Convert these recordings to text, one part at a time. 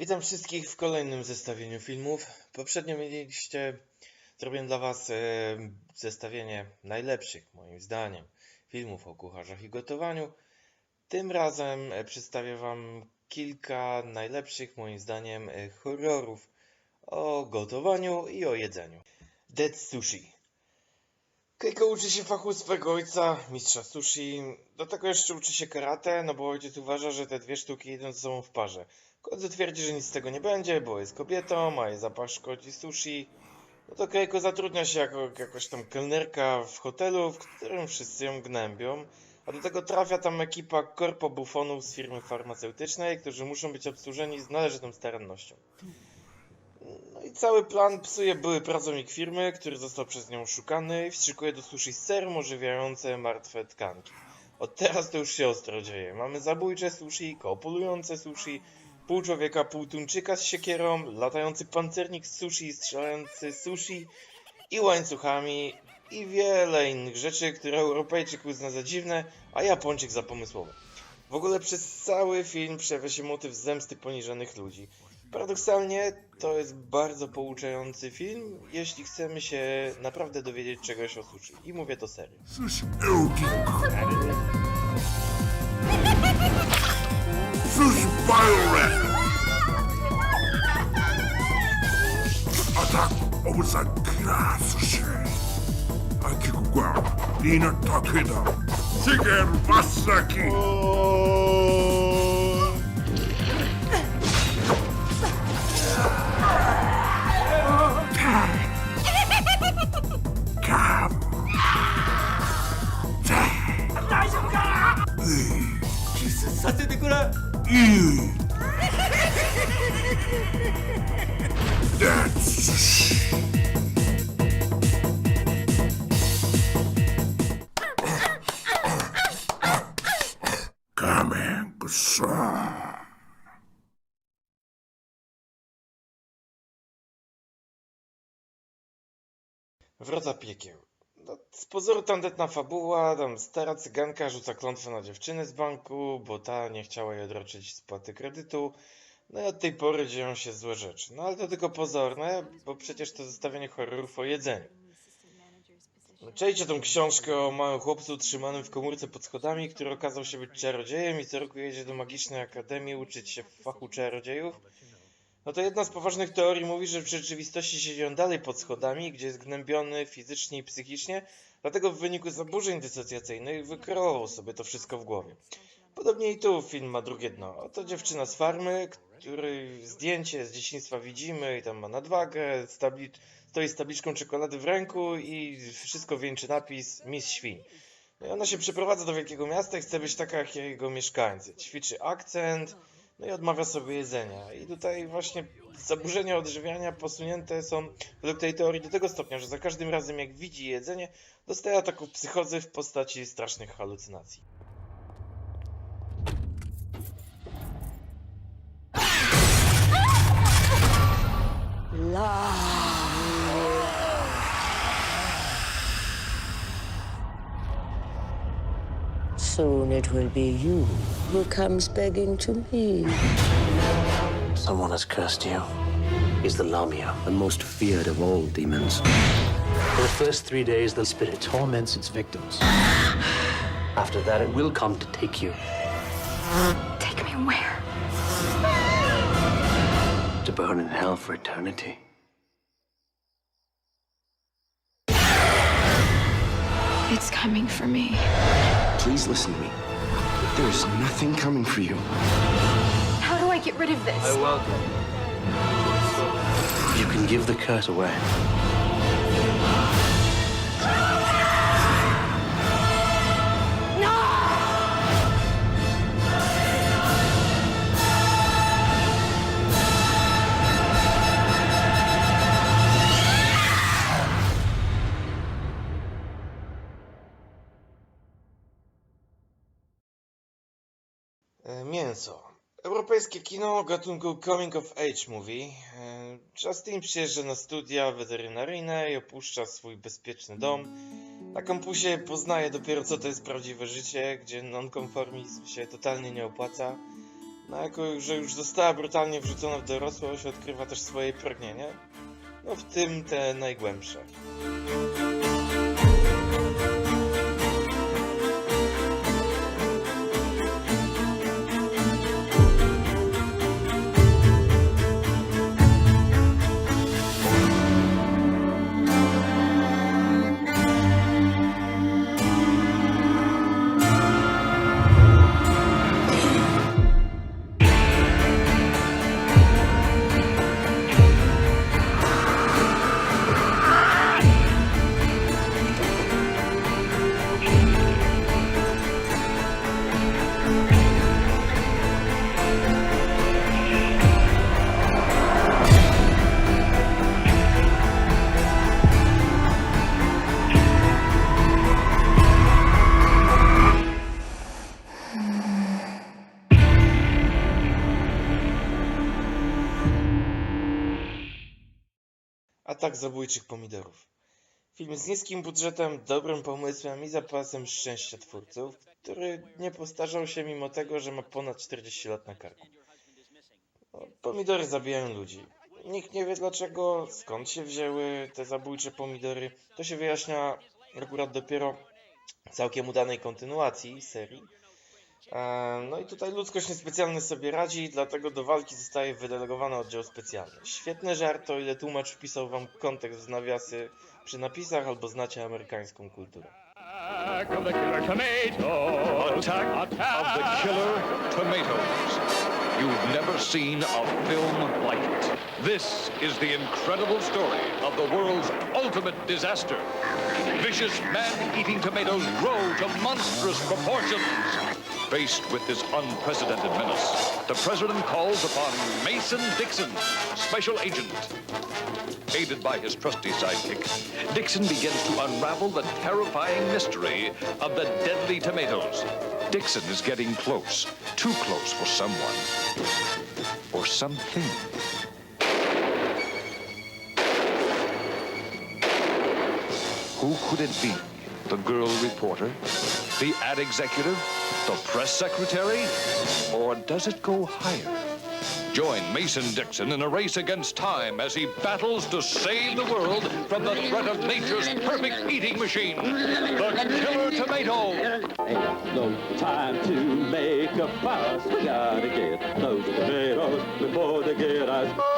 Witam wszystkich w kolejnym zestawieniu filmów. Poprzednio mieliście, zrobiłem dla Was e, zestawienie najlepszych, moim zdaniem, filmów o kucharzach i gotowaniu. Tym razem e, przedstawię Wam kilka najlepszych, moim zdaniem, e, horrorów o gotowaniu i o jedzeniu. Dead Sushi. Keiko uczy się fachu swego ojca, mistrza sushi. Do tego jeszcze uczy się karate, no bo ojciec uważa, że te dwie sztuki idą ze sobą w parze. Kodzu twierdzi, że nic z tego nie będzie, bo jest kobietą, a jej zapach szkodzi sushi. No to Keiko zatrudnia się jako jakaś tam kelnerka w hotelu, w którym wszyscy ją gnębią. A do tego trafia tam ekipa korpo bufonów z firmy farmaceutycznej, którzy muszą być obsłużeni z należytą starannością. No i cały plan psuje były pracownik firmy, który został przez nią szukany i wstrzykuje do sushi serum ożywiające martwe tkanki. Od teraz to już się ostro dzieje. Mamy zabójcze sushi, kopulujące sushi, pół człowieka, pół tuńczyka z siekierą, latający pancernik z sushi, strzelający sushi i łańcuchami i wiele innych rzeczy, które Europejczyk uzna za dziwne, a Japończyk za pomysłowe. W ogóle przez cały film przejawia się motyw zemsty poniżonych ludzi. Paradoksalnie to jest bardzo pouczający film, jeśli chcemy się naprawdę dowiedzieć czegoś o sushi. I mówię to serio. Sushi Elgin. Sushi Bioreactor. Attack Obusan Kira Sushi. Akikuwa Nina Takeda. Shigeru Masaki. Kam. させてくれ E. That's sushi. Coming piekieł. No, z pozoru tandetna fabuła, tam stara cyganka rzuca klątwę na dziewczynę z banku, bo ta nie chciała jej odroczyć spłaty kredytu. No i od tej pory dzieją się złe rzeczy. No ale to tylko pozorne, bo przecież to zestawienie horrorów o jedzeniu. Czejcie tą książkę o małym chłopcu trzymanym w komórce pod schodami, który okazał się być czarodziejem i co roku jedzie do magicznej akademii uczyć się w fachu czarodziejów. No to jedna z poważnych teorii mówi, że w rzeczywistości siedzi on dalej pod schodami, gdzie jest gnębiony fizycznie i psychicznie, dlatego w wyniku zaburzeń dysocjacyjnych wykreował sobie to wszystko w głowie. Podobnie i tu film ma drugie dno. Oto dziewczyna z farmy, której zdjęcie z dzieciństwa widzimy i tam ma nadwagę, stabli- stoi z tabliczką czekolady w ręku i wszystko wieńczy napis Miss Świń. No i ona się przeprowadza do wielkiego miasta i chce być taka jak jego mieszkańcy. Ćwiczy akcent, no i odmawia sobie jedzenia. I tutaj właśnie zaburzenia odżywiania posunięte są według tej teorii do tego stopnia, że za każdym razem jak widzi jedzenie, dostaje ataku psychozy w postaci strasznych halucynacji. Soon it will be you who comes begging to me. Someone has cursed you. Is the Lamia, the most feared of all demons. For the first three days, the spirit torments its victims. After that, it will come to take you Take me where? to burn in hell for eternity. Coming for me. Please listen to me. There's nothing coming for you. How do I get rid of this? welcome. You can give the curse away. E, Mięso. Europejskie kino gatunku Coming of Age Movie. E, Justin przyjeżdża na studia weterynaryjne i opuszcza swój bezpieczny dom. Na kampusie poznaje dopiero co to jest prawdziwe życie, gdzie nonkonformizm się totalnie nie opłaca. No jako, że już została brutalnie wrzucona w dorosłość, odkrywa też swoje pragnienia. No w tym te najgłębsze. Atak zabójczych pomidorów. Film z niskim budżetem, dobrym pomysłem i zapasem szczęścia twórców, który nie postarzał się mimo tego, że ma ponad 40 lat na karku. No, pomidory zabijają ludzi. Nikt nie wie dlaczego, skąd się wzięły te zabójcze pomidory. To się wyjaśnia akurat dopiero w całkiem udanej kontynuacji serii. No i tutaj ludzkość niespecjalnie sobie radzi, dlatego do walki zostaje wydelegowany oddział specjalny. Świetny żart, o ile tłumacz wpisał wam kontekst w nawiasy przy napisach albo znacie amerykańską kulturę. Attack of the Killer Tomatoes! Attack, of the Killer Tomatoes! You've never seen a film like it. This is the incredible story of the world's ultimate disaster. Vicious man-eating tomatoes grow to monstrous proportions. Faced with this unprecedented menace, the president calls upon Mason Dixon, special agent. Aided by his trusty sidekick, Dixon begins to unravel the terrifying mystery of the deadly tomatoes. Dixon is getting close, too close for someone or something. Who could it be? The girl reporter? The ad executive? The press secretary? Or does it go higher? Join Mason Dixon in a race against time as he battles to save the world from the threat of nature's perfect eating machine, the killer tomato. Ain't no time to make a fuss. We gotta get those tomatoes before they get us.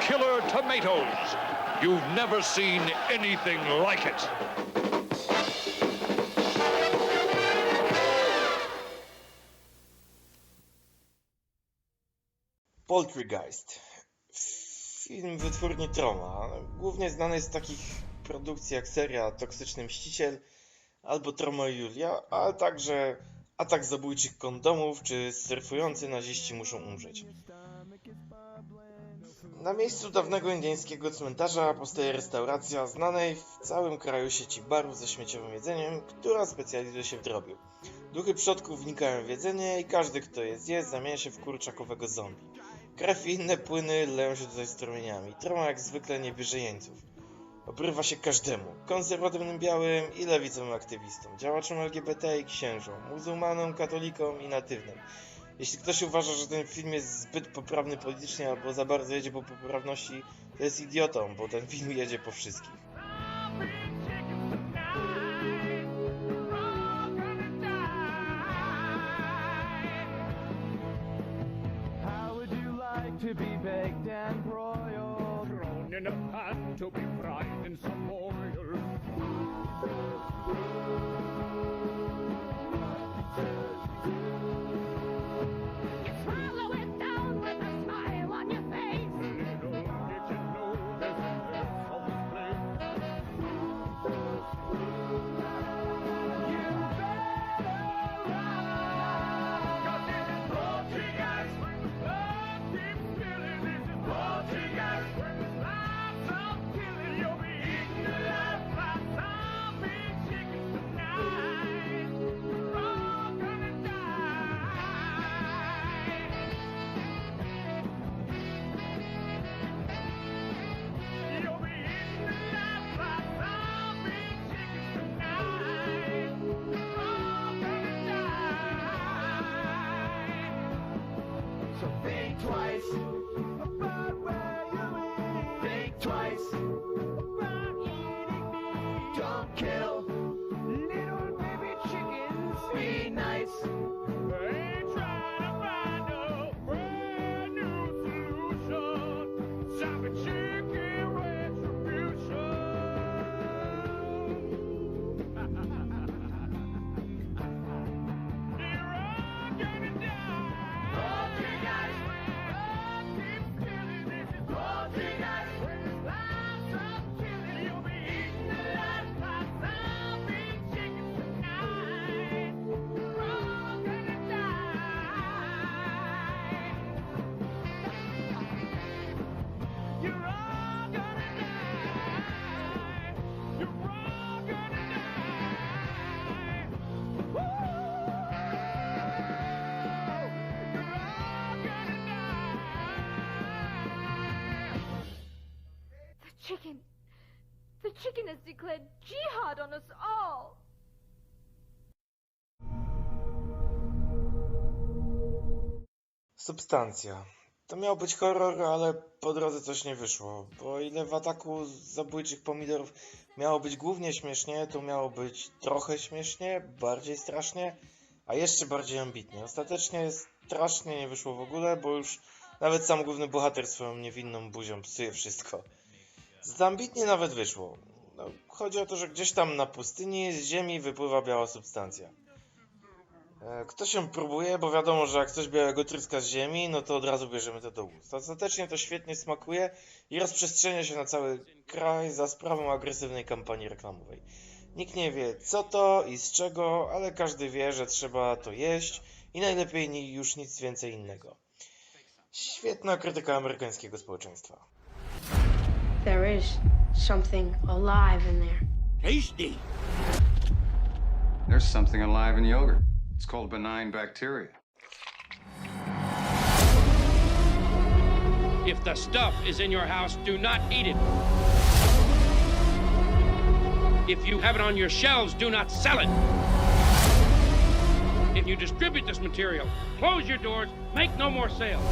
Killer Tomatoes. You've never seen anything like it. Poltergeist. Film wytwórni Troma. Głównie znany z takich produkcji jak seria Toksyczny Mściciel albo Troma i Julia, ale także Atak zabójczych kondomów czy surfujący naziści muszą umrzeć. Na miejscu dawnego indyjskiego cmentarza powstaje restauracja znanej w całym kraju sieci barów ze śmieciowym jedzeniem, która specjalizuje się w drobiu. Duchy przodków wnikają w jedzenie i każdy, kto je zje, zamienia się w kurczakowego zombie. Krew i inne płyny leją się tutaj strumieniami. Troma jak zwykle nie bierze jeńców. Obrywa się każdemu. Konserwatywnym białym i lewicowym aktywistom, działaczom LGBT i księżom, muzułmanom, katolikom i natywnym. Jeśli ktoś uważa, że ten film jest zbyt poprawny politycznie albo za bardzo jedzie po poprawności, to jest idiotą, bo ten film jedzie po wszystkich. To be baked and broiled? Thrown in a pan to be fried in some oil. Kill chicken. The chicken has declared jihad on us all. Substancja. To miał być horror, ale po drodze coś nie wyszło. Bo ile w ataku zabójczych pomidorów miało być głównie śmiesznie, to miało być trochę śmiesznie, bardziej strasznie, a jeszcze bardziej ambitnie. Ostatecznie strasznie nie wyszło w ogóle, bo już nawet sam główny bohater swoją niewinną buzią psuje wszystko. Z ambitnie nawet wyszło. No, chodzi o to, że gdzieś tam na pustyni z ziemi wypływa biała substancja. E, Kto się próbuje, bo wiadomo, że jak coś białego tryska z ziemi, no to od razu bierzemy to do ust. Ostatecznie to świetnie smakuje i rozprzestrzenia się na cały kraj za sprawą agresywnej kampanii reklamowej. Nikt nie wie co to i z czego, ale każdy wie, że trzeba to jeść i najlepiej już nic więcej innego. Świetna krytyka amerykańskiego społeczeństwa. There is something alive in there. Tasty. There's something alive in yogurt. It's called benign bacteria. If the stuff is in your house, do not eat it. If you have it on your shelves, do not sell it. If you distribute this material, close your doors, make no more sales.